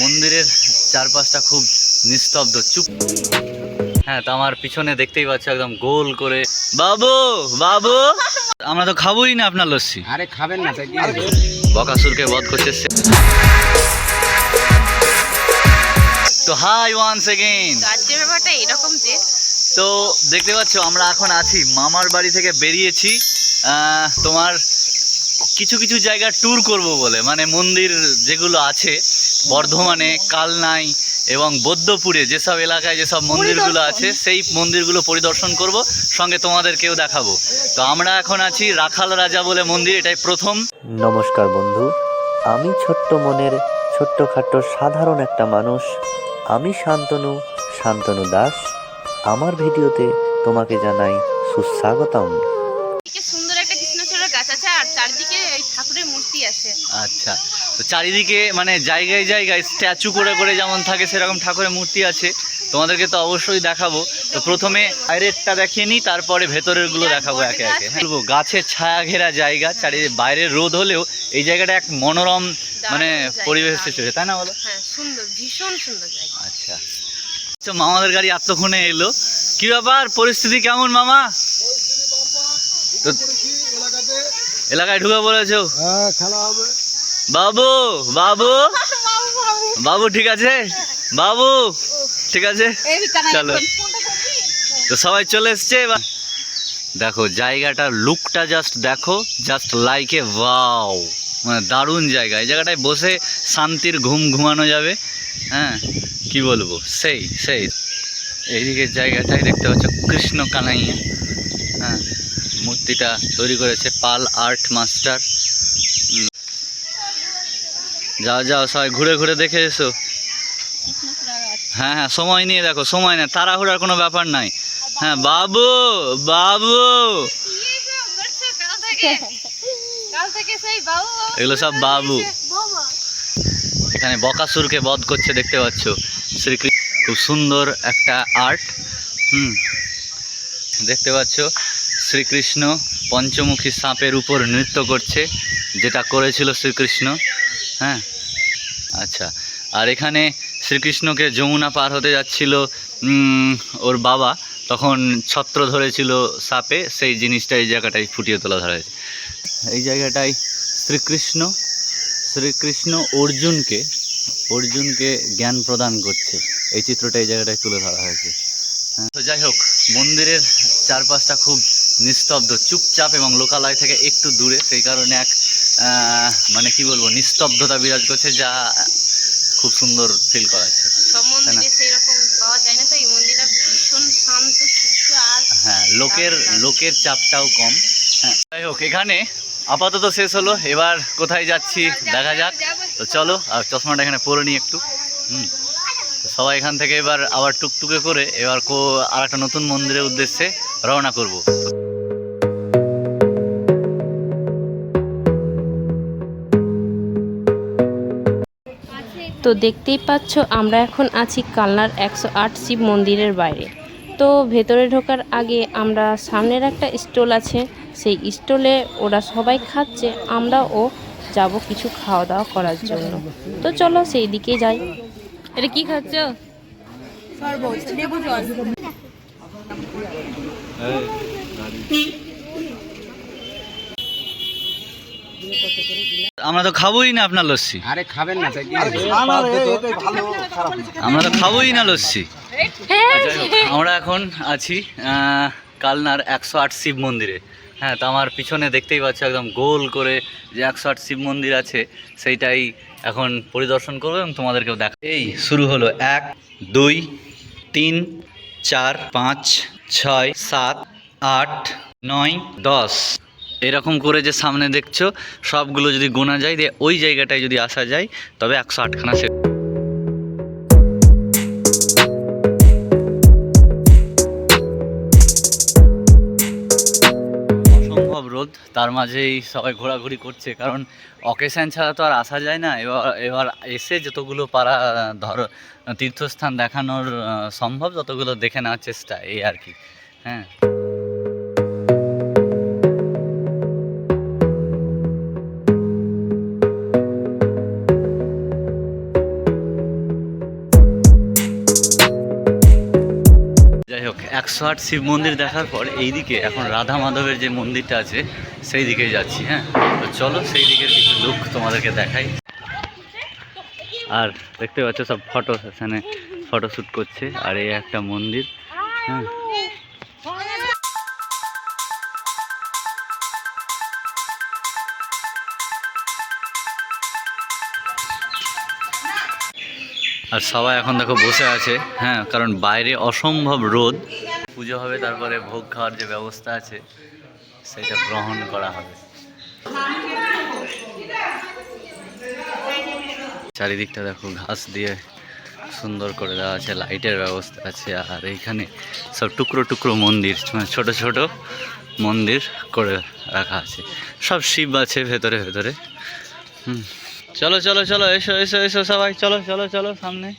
মন্দিরের চারপাশটা খুব নিস্তব্ধ। চুপ। হ্যাঁ তো আমার পিছনে দেখতেই পাচ্ছ একদম গোল করে। বাবু বাবু! আমরা তো খাবোই না আপনার লস্যি। আরে খাবেন না বকাসুরকে বধ করছে তো হাই ওয়ান্স এগেইন রাজ্যের ব্যাপারটা এরকম যে তো দেখতে পাচ্ছ আমরা এখন আছি মামার বাড়ি থেকে বেরিয়েছি। আহ, তোমার কিছু কিছু জায়গা ট্যুর করব বলে। মানে মন্দির যেগুলো আছে বর্ধমানে কালনাই এবং বৌদ্ধপুরে যেসব এলাকায় যেসব মন্দিরগুলো আছে সেই মন্দিরগুলো পরিদর্শন করব সঙ্গে তোমাদেরকেও দেখাবো। তো আমরা এখন আছি রাখাল রাজা বলে মন্দির এটাই প্রথম। নমস্কার বন্ধু। আমি ছোট্ট মনের ছোট্টখাট্ট সাধারণ একটা মানুষ। আমি শান্তনু শান্তনু দাস। আমার ভিডিওতে তোমাকে জানাই সুস্বাগতম এদিকে সুন্দর একটা কৃষ্ণচূড়ার গাছ আছে আর চারদিকে এই মূর্তি আছে আচ্ছা তো চারিদিকে মানে জায়গায় জায়গায় স্ট্যাচু করে করে যেমন থাকে সেরকম ঠাকুরের মূর্তি আছে তোমাদেরকে তো অবশ্যই দেখাবো। তো প্রথমে বাইরেরটা দেখিয়ে নিই তারপরে ভেতরেরগুলো দেখাবো একে একে। বলব গাছের ছায়া ঘেরা জায়গা চারি বাইরের রোদ হলেও এই জায়গাটা এক মনোরম মানে। পরিবেশ সৃষ্টি হয়েছে তাই না বলো? হ্যাঁ সুন্দর ভীষণ সুন্দর জায়গা। আচ্ছা। তো মামাদের গাড়ি এতক্ষণে এলো। কি ব্যাপার? পরিস্থিতি কেমন মামা? তো এলাকায় ঢুকে পড়েছো? বাবু বাবু। বাবু ঠিক আছে? বাবু ঠিক আছে? চলো। তো সবাই চলে এসছে এবার দেখো জায়গাটার লুকটা জাস্ট দেখো জাস্ট লাইকে ওয়াও মানে দারুণ জায়গা। এই জায়গাটায় বসে শান্তির ঘুম ঘুমানো যাবে। হ্যাঁ কি বলব? সেই সেই। এইদিকে জায়গাটাই দেখতে পাচ্ছ কৃষ্ণ কানাইয়া। হ্যাঁ মূর্তিটা তৈরি করেছে পাল আর্ট মাস্টার। যাও যাও, সবাই ঘুরে ঘুরে দেখে এসো। হ্যাঁ হ্যাঁ সময় নিয়ে দেখো, সময় নেই, তাড়াহুড়ার কোনো ব্যাপার নাই। হ্যাঁ বাবু বাবু। এগুলো সব বাবু। এখানে বকাসুরকে বধ করছে, দেখতে পাচ্ছ। শ্রীকৃষ্ণ, খুব সুন্দর একটা আর্ট। হুম, দেখতে পাচ্ছ। শ্রীকৃষ্ণ পঞ্চমুখী সাপের উপর নৃত্য করছে যেটা করেছিল শ্রীকৃষ্ণ। হ্যাঁ? আচ্ছা। আর এখানে শ্রীকৃষ্ণকে যমুনা পার হতে যাচ্ছিল ওর বাবা। তখন ছত্র ধরেছিল সাপে সেই জিনিসটা এই জায়গাটায় ফুটিয়ে তোলা ধরা হয়েছে। এই জায়গাটায় শ্রীকৃষ্ণ শ্রীকৃষ্ণ অর্জুনকে অর্জুনকে জ্ঞান প্রদান করছে। এই চিত্রটা এই জায়গাটায় তুলে ধরা হয়েছে। হ্যাঁ, তো যাই হোক মন্দিরের চারপাশটা খুব নিস্তব্ধ চুপচাপ এবং লোকালয় থেকে একটু দূরে। সেই কারণে এক মানে কি বলব নিস্তব্ধতা বিরাজ করছে যা খুব সুন্দর ফিল করাচ্ছে। হ্যাঁ লোকের লোকের চাপটাও কম। হ্যাঁ যাই হোক এখানে আপাতত শেষ হলো। এবার কোথায় যাচ্ছি দেখা যাক। তো চলো আর চশমাটা এখানে পরে নিই একটু। হুম তো সবাই এখান থেকে এবার আবার টুকটুকে করে এবার কো আর একটা নতুন মন্দিরের উদ্দেশ্যে রওনা করব। তো দেখতেই পাচ্ছ আমরা এখন আছি কালনার একশো আট শিব মন্দিরের বাইরে। তো ভেতরে ঢোকার আগে আমরা সামনের একটা স্টল আছে সেই স্টলে ওরা সবাই খাচ্ছে আমরাও যাব কিছু খাওয়া দাওয়া করার জন্য। তো চলো সেই দিকে যাই। এটা কি খাচ্ছ? আমরা তো খাবোই না আপনার লস্যি। আরে খাবেন না আমরা তো খাবোই না লস্যি। হোক, আমরা এখন আছি কালনার একশো আট শিব মন্দিরে। হ্যাঁ তো আমার পিছনে দেখতেই পাচ্ছ একদম গোল করে যে একশো আট শিব মন্দির আছে সেইটাই এখন পরিদর্শন করব এবং তোমাদেরকেও দেখ এই শুরু হলো এক দুই তিন চার পাঁচ ছয় সাত আট নয় দশ। এরকম করে যে সামনে দেখছ, সবগুলো যদি গোনা যায়, দিয়ে ওই জায়গাটায় যদি আসা যায়, তবে একশো আটখানা সে রোদ, তার মাঝেই সবাই ঘোরাঘুরি করছে, কারণ অকেশন ছাড়া তো আর আসা যায় না। এবার এবার এসে যতগুলো পাড়া, ধর, তীর্থস্থান দেখানোর সম্ভব, ততগুলো দেখে নেওয়ার চেষ্টা, এই আর কি। হ্যাঁ। একশো আট শিব মন্দির দেখার পর এইদিকে এখন রাধা মাধবের যে মন্দিরটা আছে সেই দিকে যাচ্ছি হ্যাঁ? তো চলো সেই দিকের কিছু লুক তোমাদেরকে দেখাই। আর দেখতে পাচ্ছ সব ফটো সেখানে ফটোশ্যুট করছে, আর এই একটা মন্দির হ্যাঁ? আর সবাই এখন দেখো বসে আছে হ্যাঁ কারণ বাইরে অসম্ভব রোদ। পুজো হবে, তারপরে ভোগ খাওয়ার যে ব্যবস্থা আছে, সেটা গ্রহণ করা হবে। চারিদিকটা দেখো ঘাস দিয়ে সুন্দর করে দেওয়া আছে, লাইটের ব্যবস্থা আছে, আর এইখানে সব টুকরো টুকরো মন্দির মানে ছোট ছোট মন্দির করে রাখা আছে। সব শিব আছে ভেতরে ভেতরে। হুম। চলো চলো চলো এসো এসো এসো সবাই চলো চলো চলো সামনে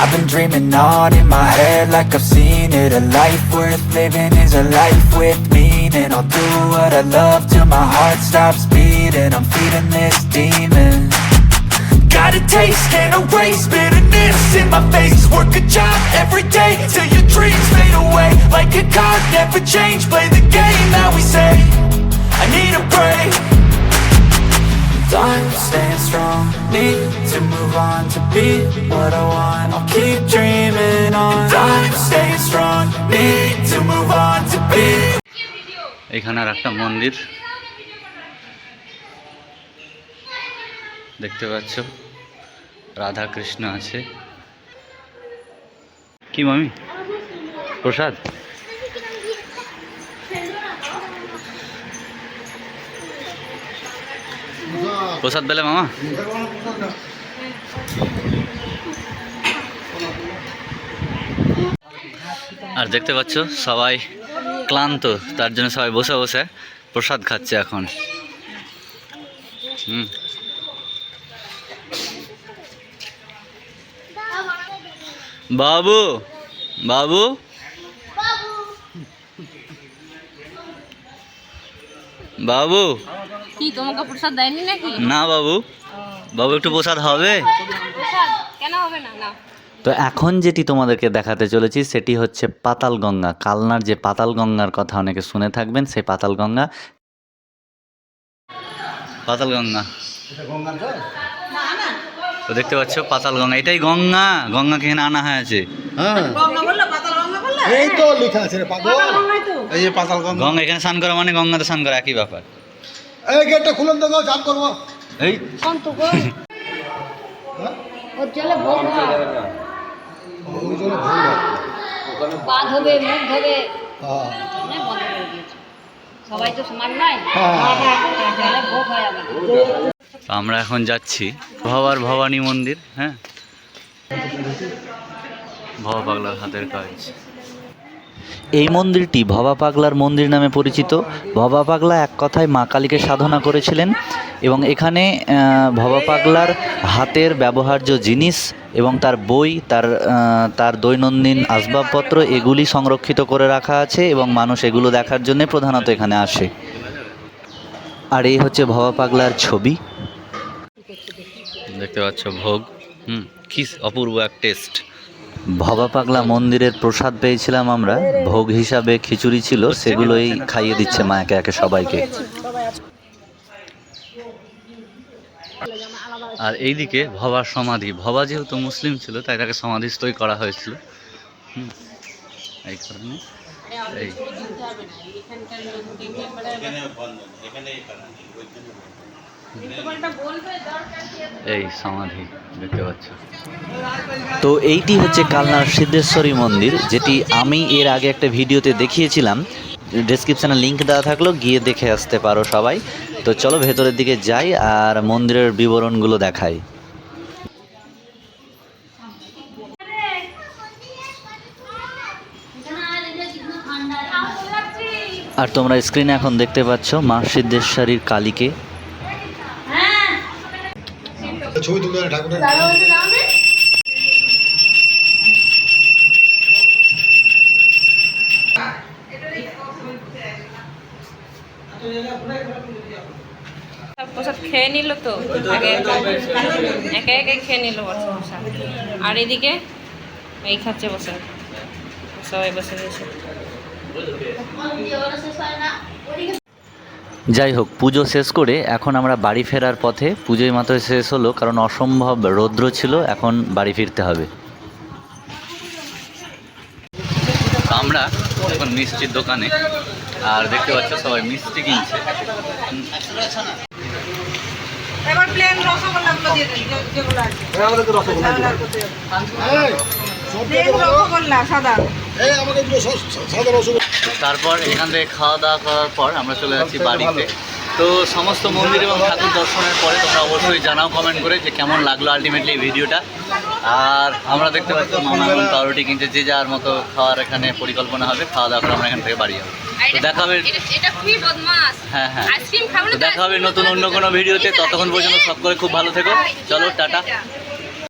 I've been dreaming on in my head like I've seen it A life worth living is a life with meaning I'll do what I love till my heart stops beating I'm feeding this demon Got a taste, can't erase bitterness in my face Work a job every day till your dreams fade away Like a card, never change, play the game that we say I need a break I'm staying strong, need to move on to be what I want I'll keep dreaming on I'm staying strong, need to move on to be এখানে আর একটা মন্দির দেখতে পাচ্ছ রাধা কৃষ্ণ আছে। কি মামি? প্রসাদ? প্রসাদ পেলে মামা? আর দেখতে পাচ্ছ, সবাই ক্লান্ত, তার জন্য সবাই বসে বসে প্রসাদ খাচ্ছে এখন। হুম। বাবু বাবু। বাবু। কি তোমাকে প্রসাদ দেয়নি নাকি? না বাবু। বাবু একটু প্রসাদ হবে? কেন হবে না? না। তো এখন যেটি তোমাদেরকে দেখাতে চলেছি সেটি হচ্ছে পাতাল গঙ্গা। কালনার যে পাতাল গঙ্গার কথা অনেকে শুনে থাকবেন সেই পাতাল গঙ্গা। পাতাল গঙ্গা। তো দেখতে পাচ্ছ পাতাল গঙ্গা। এটাই গঙ্গা। গঙ্গাকে এখানে আনা হয়েছে। এই তো লেখা আছে এই যে পাতাল গঙ্গা। গঙ্গা এখানে স্নান করা মানে গঙ্গাতে স্নান করা একই ব্যাপার। এই গেটটা খুলুন তো চান করব। এই। ওর জলে ভোগ ওই জন্য ভুল হয়। মুখ হ্যাঁ। বন্ধ করে দিয়েছে সবাই তো সমান নয়। হ্যাঁ। জলে ভোগ হয় আমাদের। তো আমরা এখন যাচ্ছি ভবার ভবানী মন্দির হ্যাঁ? ভবা পাগলার হাতের কাজ। এই মন্দিরটি ভবা পাগলার মন্দির নামে পরিচিত। ভবা পাগলা এক কথায় মা কালীকে সাধনা করেছিলেন এবং এখানে ভবা পাগলার হাতের ব্যবহার্য জিনিস এবং তার বই, তার তার দৈনন্দিন আসবাবপত্র এগুলি সংরক্ষিত করে রাখা আছে এবং মানুষ এগুলো দেখার জন্য প্রধানত এখানে আসে। আর এই হচ্ছে ভবা পাগলার ছবি। দেখতে পাচ্ছ ভোগ। হুম কি অপূর্ব এক টেস্ট ভবা পাগলা মন্দিরের প্রসাদ পেয়েছিলাম আমরা। ভোগ হিসাবে খিচুড়ি ছিল সেগুলোই খাইয়ে দিচ্ছে মা একে একে সবাইকে। আর এইদিকে ভবার সমাধি। ভবা যেহেতু মুসলিম ছিল তাই তাকে সমাধিস্থই করা হয়েছিল। হুম এই কারণে এই। এই সমাধি, দেখতে পাচ্ছ। তো এইটি হচ্ছে কালনার সিদ্ধেশ্বরী মন্দির, যেটি আমি এর আগে একটা ভিডিওতে দেখিয়েছিলাম। ডেসক্রিপশানে লিঙ্ক দেওয়া থাকল, গিয়ে দেখে আসতে পারো সবাই। তো চলো ভেতরের দিকে যাই আর মন্দিরের বিবরণগুলো দেখাই। আর তোমরা স্ক্রিনে এখন দেখতে পাচ্ছ মা সিদ্ধেশ্বরীর কালীকে। ছবি তুলে ঠাকুরের খেয়ে নিল তো আগে একে একে খেয়ে নিল প্রসাদ আর এদিকে এই খাচ্ছে বসে সবাই বসে দিয়েছে যাই হোক পুজো শেষ করে এখন আমরা বাড়ি ফেরার পথে। পুজোই মাত্র শেষ হলো কারণ অসম্ভব রৌদ্র ছিল এখন বাড়ি ফিরতে হবে। আমরা এখন মিষ্টির দোকানে আর দেখতে পাচ্ছ সবাই মিষ্টি কিনছে। এবার প্লেন রসগোল্লাগুলো দিয়ে দিন যেগুলো আছে। এই, সব প্লেন থেকে ভালো। রসগোল্লা সাদা। এই আমাকে দুটো স- স- সাদা রসগোল্লা। তারপর এখান থেকে খাওয়া দাওয়া করার পর আমরা চলে যাচ্ছি বাড়িতে। তো সমস্ত মন্দির এবং ঠাকুর দর্শনের পরে তোমরা অবশ্যই জানাও কমেন্ট করে যে কেমন লাগল আলটিমেটলি এই ভিডিওটা। আর আমরা দেখতে পাচ্ছি মামা এখন পাউরুটি কিনতে যে যার মতো খাওয়ার এখানে পরিকল্পনা হবে খাওয়া দাওয়া করে আমরা এখান থেকে বাড়ি যাব। তো দেখা হবে এটা খুবই বদমাস। হ্যাঁ হ্যাঁ। তো দেখা হবে নতুন অন্য কোনো ভিডিওতে। ততক্ষণ পর্যন্ত সব করে খুব ভালো থেকো। চলো টাটা।